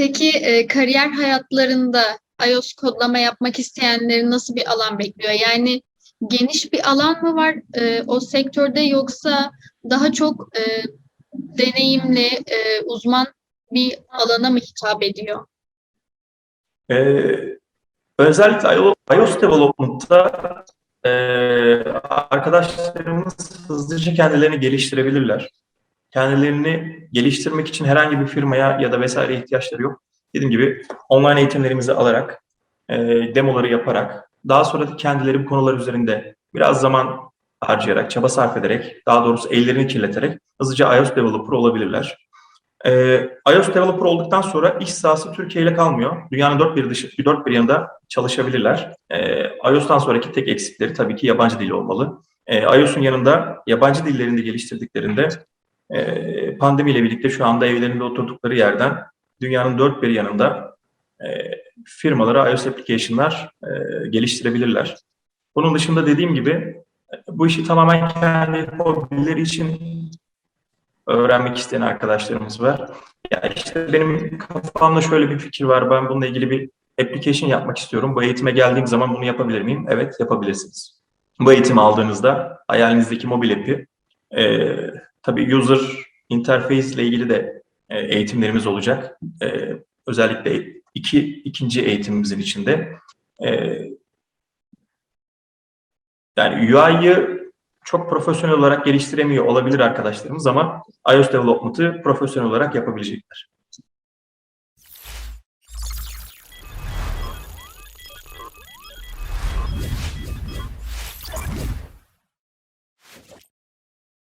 Peki e, kariyer hayatlarında iOS kodlama yapmak isteyenleri nasıl bir alan bekliyor? Yani geniş bir alan mı var e, o sektörde yoksa daha çok e, deneyimli, e, uzman bir alana mı hitap ediyor? Ee, özellikle iO- iOS development'ta e, arkadaşlarımız hızlıca kendilerini geliştirebilirler. Kendilerini geliştirmek için herhangi bir firmaya ya da vesaire ihtiyaçları yok. Dediğim gibi online eğitimlerimizi alarak, e, demoları yaparak, daha sonra da kendileri bu konular üzerinde biraz zaman harcayarak, çaba sarf ederek, daha doğrusu ellerini kirleterek hızlıca iOS developer olabilirler. Ee, iOS developer olduktan sonra iş sahası Türkiye ile kalmıyor. Dünyanın dört bir dışı, dört bir yanında çalışabilirler. Ee, iOS'tan sonraki tek eksikleri tabii ki yabancı dil olmalı. Ee, iOS'un yanında yabancı dillerini de geliştirdiklerinde e, pandemiyle birlikte şu anda evlerinde oturdukları yerden dünyanın dört bir yanında e, firmalara iOS application'lar e, geliştirebilirler. Bunun dışında dediğim gibi e, bu işi tamamen kendi hobileri için öğrenmek isteyen arkadaşlarımız var. Ya işte benim kafamda şöyle bir fikir var. Ben bununla ilgili bir application yapmak istiyorum. Bu eğitime geldiğim zaman bunu yapabilir miyim? Evet, yapabilirsiniz. Bu eğitimi aldığınızda hayalinizdeki mobil app'i e, tabii user interface ile ilgili de e, eğitimlerimiz olacak. E, özellikle iki ikinci eğitimimizin içinde. E, yani UI'yı çok profesyonel olarak geliştiremiyor olabilir arkadaşlarımız ama iOS development'ı profesyonel olarak yapabilecekler.